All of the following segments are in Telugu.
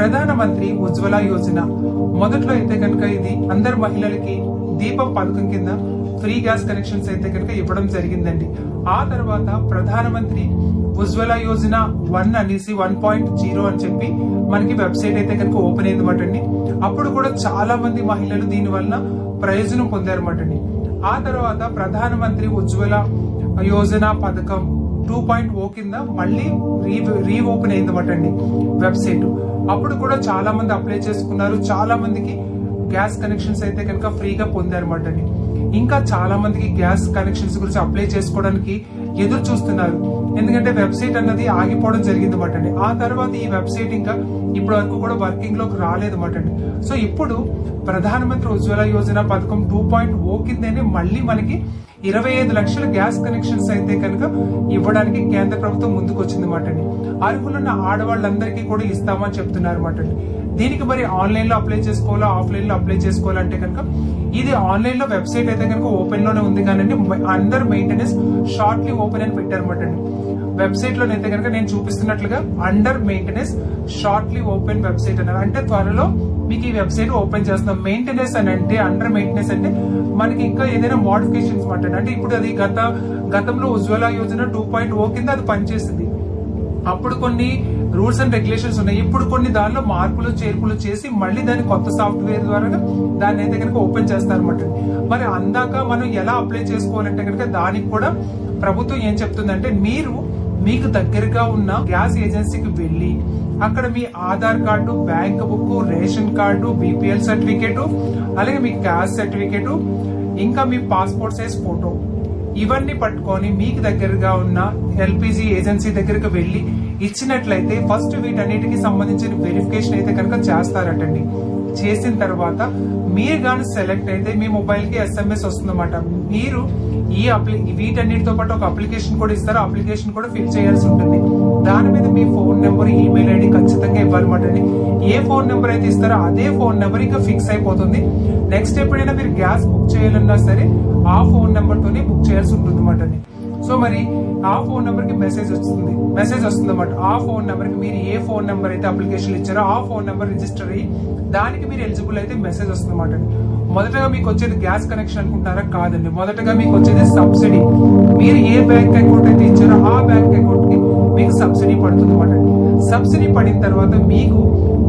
ప్రధానమంత్రి ఉజ్వల యోజన. మొదట్లో అయితే కనుక ఇది అందరు మహిళలకి దీపం పథకం కింద ఫ్రీ గ్యాస్ కనెక్షన్స్ అయితే కనుక ఇవ్వడం జరిగిందండి. ఆ తర్వాత ప్రధానమంత్రి ఉజ్వల యోజన వన్ అనేసి వన్ పాయింట్ జీరో అని చెప్పి మనకి వెబ్సైట్ అయితే కనుక ఓపెన్ అయిందన్నమాట అండి అప్పుడు కూడా చాలా మంది మహిళలు దీని వలన ప్రయోజనం పొందారన్నమాట అండి ఆ తర్వాత ప్రధానమంత్రి ఉజ్వల యోజన పథకం టూ పాయింట్ ఓ కింద మళ్ళీ రీ రీఓపెన్ అయిందన్నమాట అండి వెబ్సైట్. అప్పుడు కూడా చాలా మంది అప్లై చేసుకున్నారు. చాలా మందికి గ్యాస్ కనెక్షన్స్ అయితే కనుక ఫ్రీగా పొందారన్నమాట అండి. ఇంకా చాలా మందికి గ్యాస్ కనెక్షన్స్ గురించి అప్లై చేసుకోవడానికి ఎదురు చూస్తున్నారు. ఎందుకంటే వెబ్సైట్ అన్నది ఆగిపోవడం జరిగింది అన్నమాట అండి. ఆ తర్వాత ఈ వెబ్సైట్ ఇంకా ఇప్పటి వరకు కూడా వర్కింగ్లోకి రాలేదు అన్నమాట అండి. సో ఇప్పుడు ప్రధానమంత్రి ఉజ్వల యోజన పథకం టూ పాయింట్ ఓ కిందనే మళ్ళీ మనకి ఇరవై ఐదు లక్షల గ్యాస్ కనెక్షన్స్ అయితే కనుక ఇవ్వడానికి కేంద్ర ప్రభుత్వం ముందుకు వచ్చింది మాట అండి. అర్హులున్న ఆడవాళ్ళందరికీ కూడా ఇస్తామని చెప్తున్నారు మాట అండి. దీనికి మరి ఆన్లైన్లో అప్లై చేసుకోవాలా ఆఫ్లైన్లో అప్లై చేసుకోవాలంటే కనుక ఇది ఆన్లైన్లో వెబ్సైట్ అయితే కనుక ఓపెన్లోనే ఉంది కానీ అండర్ మెయింటెనెన్స్ షార్ట్లీ ఓపెన్ అని పెట్టారన్నమాట అండి. వెబ్సైట్ అయితే కనుక నేను చూపిస్తున్నట్లుగా under maintenance shortly open website అన్నారు. అంటే త్వరలో మీకు ఈ వెబ్సైట్ ఓపెన్ చేస్తున్నాం. మెయింటెనెన్స్ అని అంటే అండర్ మెయింటెనెన్స్ అంటే మనకి ఇంకా ఏదైనా మోడిఫికేషన్స్ మాట అంటే ఇప్పుడు అది గత గతంలో Ujjwala Yojana two point O కింద అది పనిచేసింది. అప్పుడు కొన్ని రూల్స్ అండ్ రెగ్యులేషన్స్ ఉన్నాయి. ఇప్పుడు కొన్ని దానిలో మార్పులు చేర్పులు చేసి మళ్ళీ దాన్ని కొత్త సాఫ్ట్వేర్ ద్వారా దాన్ని అయితే కనుక ఓపెన్ చేస్తారన్నమాట. మరి అందాక మనం ఎలా అప్లై చేసుకోవాలంటే కనుక దానికి కూడా ప్రభుత్వం ఏం చెప్తుందంటే మీరు మీకు దగ్గరగా ఉన్న గ్యాస్ ఏజెన్సీకి వెళ్ళి అక్కడ మీ Aadhaar card bank book ration card BPL certificate అలాగే మీ గ్యాస్ సర్టిఫికేట్ ఇంకా మీ పాస్పోర్ట్ సైజ్ ఫోటో ఇవన్నీ పట్టుకొని మీకు దగ్గరగా ఉన్న ఎల్పిజి ఏజెన్సీ దగ్గరకు వెళ్ళి ఇచ్చినట్లయితే ఫస్ట్ వీటన్నిటికి సంబంధించిన వెరిఫికేషన్ అయితే కనుక చేస్తారటండి. చేసిన తర్వాత మీరు కానీ సెలెక్ట్ అయితే మీ మొబైల్కి ఎస్ఎంఎస్ వస్తుందన్నమాట. మీరు ఈ అప్లి వీటన్నిటితో పాటు ఒక అప్లికేషన్ కూడా ఇస్తారు. అప్లికేషన్ కూడా ఫిల్ చేయాల్సి ఉంటుంది. దాని మీద మీ ఫోన్ నెంబర్ ఈమెయిల్ ఐడి ఖచ్చితంగా ఇవ్వాలన్నమాట అండి. ఏ ఫోన్ నెంబర్ అయితే ఇస్తారో అదే ఫోన్ నెంబర్ ఇంకా ఫిక్స్ అయిపోతుంది. నెక్స్ట్ ఎప్పుడైనా మీరు గ్యాస్ బుక్ చేయాలన్నా సరే ఆ ఫోన్ నెంబర్తోనే బుక్ చేయాల్సి ఉంటుంది అన్నమాట అండి. సో మరి ఆ ఫోన్ నెంబర్కి మెసేజ్ వస్తుంది. మెసేజ్ వస్తుంది అన్నమాట ఆ ఫోన్ నెంబర్కి మీరు ఏ ఫోన్ నెంబర్ అయితే అప్లికేషన్ ఇచ్చారో ఆ ఫోన్ నెంబర్ రిజిస్టర్ అయ్యి దానికి మీరు ఎలిజిబుల్ అయితే మెసేజ్ వస్తుంది అన్నమాట మొదటగా మీకు వచ్చేది గ్యాస్ కనెక్షన్ అనుకుంటారా? కాదండి. మొదటగా మీకు వచ్చేది సబ్సిడీ. మీరు ఏ బ్యాంక్ అకౌంట్ అయితే ఇచ్చారో ఆ బ్యాంక్ అకౌంట్ మీకు సబ్సిడీ పడుతుంది సబ్సిడీ పడిన తర్వాత మీకు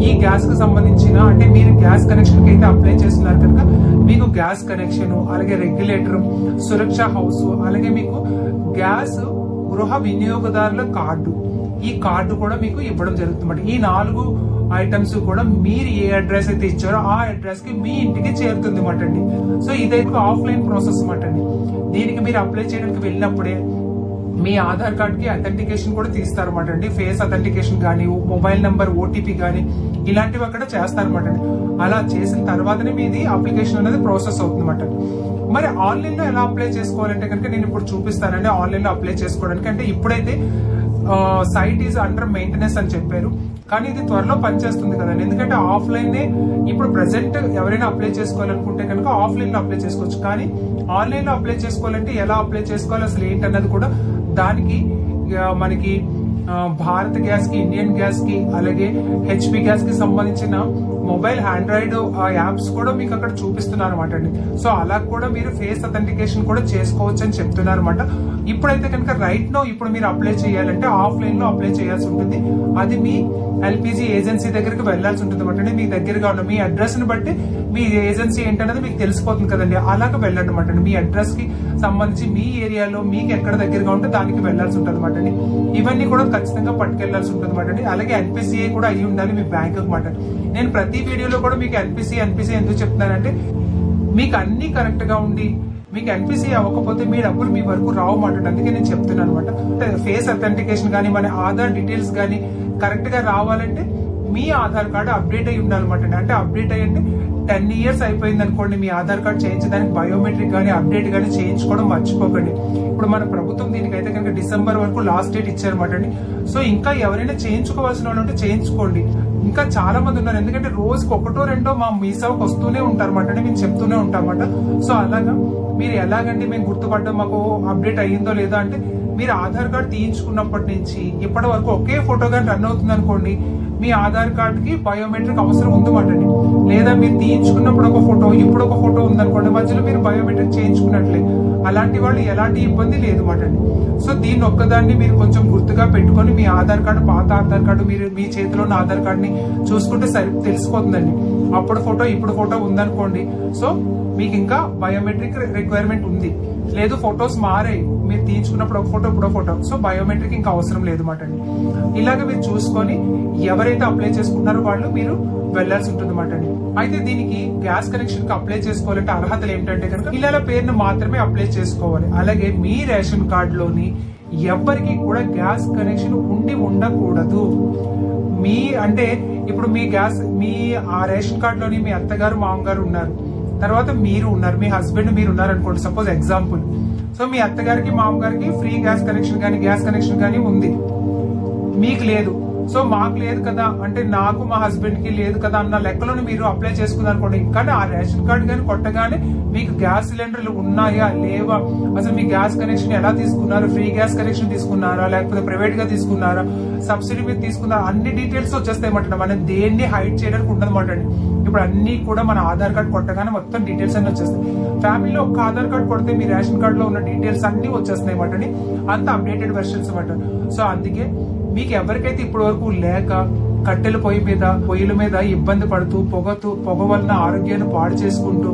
ఈ గ్యాస్కు సంబంధించిన అంటే మీరు గ్యాస్ కనెక్షన్కి అయితే అప్లై చేస్తున్నారు కనుక మీకు గ్యాస్ కనెక్షన్ అలాగే రెగ్యులేటర్ సురక్ష హౌస్ అలాగే మీకు గ్యాస్ గృహ వినియోగదారుల కార్డు ఈ కార్డు కూడా మీకు ఇవ్వడం జరుగుతుంది ఈ నాలుగు ఐటమ్స్ కూడా మీరు ఏ అడ్రస్ అయితే ఇచ్చారో ఆ అడ్రస్కి మీ ఇంటికి చేరుతుంది అండి. సో ఇదైతే ఆఫ్లైన్ ప్రాసెస్ అండి. దీనికి మీరు అప్లై చేయడానికి వెళ్ళినప్పుడే మీ ఆధార్ కార్డ్కి అథెంటికేషన్ కూడా తీస్తారన్నమాట అండి. ఫేస్ అథెంటికేషన్ కానీ మొబైల్ నెంబర్ ఓటీపీ కానీ ఇలాంటివి అక్కడ చేస్తారన్నమాట అండి. అలా చేసిన తర్వాతనే మీది అప్లికేషన్ అనేది ప్రాసెస్ అవుతుందన్నమాట మరి ఆన్లైన్లో ఎలా అప్లై చేసుకోవాలంటే కనుక నేను ఇప్పుడు చూపిస్తానండి ఆన్లైన్లో అప్లై చేసుకోవడానికి. అంటే ఇప్పుడైతే సైట్ ఈజ్ అండర్ మెయింటెనెన్స్ అని చెప్పారు. కానీ ఇది త్వరలో పనిచేస్తుంది కదండి. ఎందుకంటే ఆఫ్లైన్ ఇప్పుడు ప్రజెంట్ ఎవరైనా అప్లై చేసుకోవాలనుకుంటే కనుక ఆఫ్లైన్లో అప్లై చేసుకోవచ్చు. కానీ ఆన్లైన్లో అప్లై చేసుకోవాలంటే ఎలా అప్లై చేసుకోవాలి అసలు ఏంటన్నది కూడా దానికి ఆ, మనకి ఆ, భారత్ గ్యాస్కి ఇండియన్ గ్యాస్కి అలాగే హెచ్పి గ్యాస్కి సంబంధించిన మొబైల్ ఆండ్రాయిడ్ యాప్స్ కూడా మీకు అక్కడ చూపిస్తున్నారు అనమాట అండి. సో అలా కూడా మీరు ఫేస్ అథెంటికేషన్ కూడా చేసుకోవచ్చు అని చెప్తున్నారు అనమాట ఇప్పుడైతే కనుక రైట్ నో ఇప్పుడు మీరు అప్లై చేయాలంటే ఆఫ్లైన్లో అప్లై చేయాల్సి ఉంటుంది. అది మీ ఎల్పిజి ఏజెన్సీ దగ్గరికి వెళ్ళాల్సి ఉంటుంది అనమాట మీ దగ్గరగా ఉన్న మీ అడ్రస్ని బట్టి మీ ఏజెన్సీ ఏంటనేది మీకు తెలిసిపోతుంది కదండి. అలాగ వెళ్ళండి అనమాట మీ అడ్రస్కి సంబంధించి మీ ఏరియాలో మీకు ఎక్కడ దగ్గరగా ఉంటే దానికి వెళ్ళాల్సి ఉంటుంది అనమాట ఇవన్నీ కూడా ఖచ్చితంగా పట్టుకెళ్ళాల్సి ఉంటుంది అనమాట అలాగే ఎన్పిసిఐ కూడా అయి ఉండాలి మీ బ్యాంకు అనమాట నేను ప్రతి వీడియోలో కూడా మీకు ఎన్పిసి ఎన్పిసి ఎందుకు చెప్తున్నానంటే మీకు అన్ని కరెక్ట్గా ఉండి మీకు ఎన్పిసి అవ్వకపోతే మీ డబ్బులు మీ వరకు రావు మాట. అందుకే నేను చెప్తున్నాను అనమాట ఫేస్ అథెంటికేషన్ కానీ మన ఆధార్ డీటెయిల్స్ కానీ కరెక్ట్గా రావాలంటే మీ ఆధార్ కార్డు అప్డేట్ అయి ఉండాలన్నమాట. అంటే అప్డేట్ అయ్యి అంటే టెన్ ఇయర్స్ అయిపోయింది అనుకోండి మీ ఆధార్ కార్డ్ చేయించడానికి బయోమెట్రిక్ కానీ అప్డేట్ కానీ చేయించుకోవడం మర్చిపోకండి. ఇప్పుడు మన ప్రభుత్వం దీనికైతే కనుక డిసెంబర్ వరకు లాస్ట్ డేట్ ఇచ్చారన్నమాట అండి. సో ఇంకా ఎవరైనా చేయించుకోవాల్సిన వాళ్ళు ఉంటే చేయించుకోండి. ఇంకా చాలా మంది ఉన్నారు. ఎందుకంటే రోజుకి ఒకటో రెండో మా మీ సేవకు వస్తూనే ఉంటారు అంటే మేము చెప్తూనే ఉంటామన్నమాట సో అలాగా మీరు ఎలాగండి మేము గుర్తుపడ్డం మాకు అప్డేట్ అయ్యిందో లేదో అంటే మీరు ఆధార్ కార్డ్ తీయించుకున్నప్పటి నుంచి ఇప్పటి వరకు ఒకే ఫోటో కానీ రన్ అవుతుంది అనుకోండి మీ ఆధార్ కార్డ్కి బయోమెట్రిక్ అవసరం ఉందన్నమాట అండి లేదా మీరు తీయించుకున్నప్పుడు ఒక ఫోటో ఇప్పుడు ఒక ఫోటో ఉందనుకోండి మధ్యలో మీరు బయోమెట్రిక్ చేయించుకున్నట్లే. అలాంటి వాళ్ళు ఎలాంటి ఇబ్బంది లేదు మాటండి సో దీన్ని ఒక్కదాన్ని మీరు కొంచెం గుర్తుగా పెట్టుకొని మీ ఆధార్ కార్డు పాత ఆధార్ కార్డు మీరు మీ చేతిలో ఉన్న ఆధార్ కార్డుని చూసుకుంటే సరి తెలిసిపోతుందండి. అప్పుడు ఫోటో ఇప్పుడు ఫోటో ఉందనుకోండి సో మీకు ఇంకా బయోమెట్రిక్ రిక్వైర్మెంట్ ఉంది. లేదు ఫొటోస్ మారాయి. మీరు తీయించుకున్నప్పుడు ఒక ఫోటో ఇప్పుడు ఫోటో. సో బయోమెట్రిక్ ఇంకా అవసరం లేదు మాట అండి. ఇలాగ మీరు చూసుకొని ఎవరైతే అప్లై చేసుకుంటున్నారో వాళ్ళు మీరు వెళ్ళాల్సి ఉంటుంది మాట అండి. అయితే దీనికి గ్యాస్ కనెక్షన్కి అప్లై చేసుకోవాలంటే అర్హతలు ఏంటంటే కనుక పిల్లల పేరును మాత్రమే అప్లై చేసుకోవాలి. అలాగే మీ రేషన్ కార్డులోని ఎవరికి కూడా గ్యాస్ కనెక్షన్ ఉండి ఉండకూడదు. మీ అంటే ఇప్పుడు మీ గ్యాస్ మీ ఆ రేషన్ కార్డులోని మీ అత్తగారు మామగారు ఉన్నారు. తర్వాత మీరు ఉన్నారు మీ హస్బెండ్ మీరు ఉన్నారు అనుకోండి సపోజ్ ఎగ్జాంపుల్. సో మీ అత్తగారికి మామగారికి ఫ్రీ గ్యాస్ కనెక్షన్ కానీ గ్యాస్ కనెక్షన్ కానీ ఉంది. మీకు లేదు. సో మాకు లేదు కదా. అంటే నాకు మా హస్బెండ్కి లేదు కదా అన్న లెక్కలను మీరు అప్లై చేసుకున్నారు అనుకోండి. కానీ ఆ రేషన్ కార్డు కానీ కొట్టగానే మీకు గ్యాస్ సిలిండర్లు ఉన్నాయా? లేవా? అసలు మీ గ్యాస్ కనెక్షన్ ఎలా తీసుకున్నారు? ఫ్రీ గ్యాస్ కనెక్షన్ తీసుకున్నారా? లేకపోతే ప్రైవేట్గా తీసుకున్నారా? సబ్సిడీ మీద తీసుకున్నారా అన్ని డీటెయిల్స్ వచ్చేస్తాయి అన్నమాట మనం దేన్ని హైడ్ చేయడానికి ఉండదు అండి. ఇప్పుడు అన్ని కూడా మన ఆధార్ కార్డ్ కొట్టగానే మొత్తం డీటెయిల్స్ అన్ని వచ్చేస్తాయి. ఫ్యామిలీలో ఒక ఆధార్ కార్డు కొడితే మీ రేషన్ కార్డ్లో ఉన్న డీటెయిల్స్ అన్ని వచ్చేస్తాయి అన్నమాట అంత అప్డేటెడ్ వెర్షన్స్ అన్నమాట. సో అందుకే మీకు ఎవరికైతే ఇప్పటి వరకు లేక కట్టెల పొయ్యి మీద పొయ్యిల మీద ఇబ్బంది పడుతూ పొగతూ పొగ వలన ఆరోగ్యాన్ని పాడు చేసుకుంటూ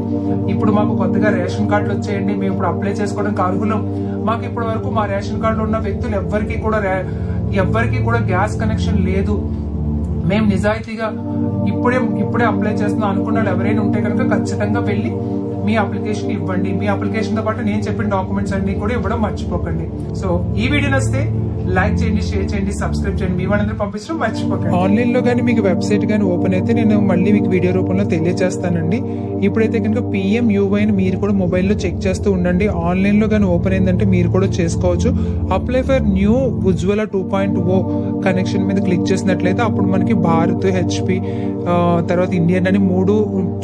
ఇప్పుడు మాకు కొత్తగా రేషన్ కార్డులు వచ్చేయండి మేము ఇప్పుడు అప్లై చేసుకోవడానికి అర్హులం. మాకు ఇప్పటి వరకు మా రేషన్ కార్డులో ఉన్న వ్యక్తులు ఎవ్వరికి కూడా రే- ఎవ్వరికి కూడా గ్యాస్ కనెక్షన్ లేదు. మేము నిజాయితీగా ఇప్పుడే ఇప్పుడే అప్లై చేస్తున్నాం అనుకున్న వాళ్ళు ఎవరైనా ఉంటే కనుక ఖచ్చితంగా వెళ్ళి మీ అప్లికేషన్ ఇవ్వండి. మీ అప్లికేషన్తో పాటు నేను చెప్పిన డాక్యుమెంట్స్ అన్ని కూడా ఇవ్వడం మర్చిపోకండి. సో ఈ వీడియో నచ్చితే లైక్ చేయండి షేర్ చేయండి సబ్స్క్రైబ్ చేయండి. మీ వాళ్ళందరూ పంపించడం మర్చిపోకండి. ఆన్లైన్లో కానీ మీకు వెబ్సైట్ కానీ ఓపెన్ అయితే నేను మళ్ళీ మీకు వీడియో రూపంలో తెలియజేస్తానండి. ఇప్పుడైతే కనుక పిఎం యూఐని మీరు కూడా మొబైల్లో చెక్ చేస్తూ ఉండండి. ఆన్లైన్లో కానీ ఓపెన్ అయిందంటే మీరు కూడా చేసుకోవచ్చు. Apply for new Ujjwala two point O connection మీద క్లిక్ చేసినట్లయితే అప్పుడు మనకి భారత్ హెచ్పి తర్వాత ఇండియన్ అని మూడు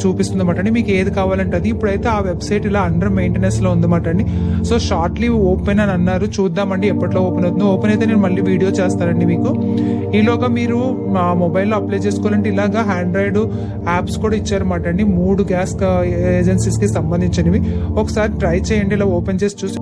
చూపిస్తుంది అనమాట అండి. మీకు ఏది కావాలంటే అది. ఇప్పుడు అయితే ఆ వెబ్సైట్ ఇలా అండర్ మెయింటెనెన్స్లో ఉందన్నమాట అండి. సో షార్ట్లీ ఓపెన్ అని అన్నారు. చూద్దామండి ఎప్పట్లో ఓపెన్ అవుతుందో. ఓపెన్ అయితే నేను మళ్ళీ వీడియో చేస్తానండి మీకు. ఈలోగా మీరు మా మొబైల్లో అప్లై చేసుకోవాలంటే ఇలాగా ఆండ్రాయిడ్ యాప్స్ కూడా ఇచ్చారన్నమాట అండి. మూడు గ్యాస్ ఏజెన్సీస్ uh, కి సంబంధించినవి. ఒకసారి ట్రై చేయండి. ఇలా ఓపెన్ చేసి చూసి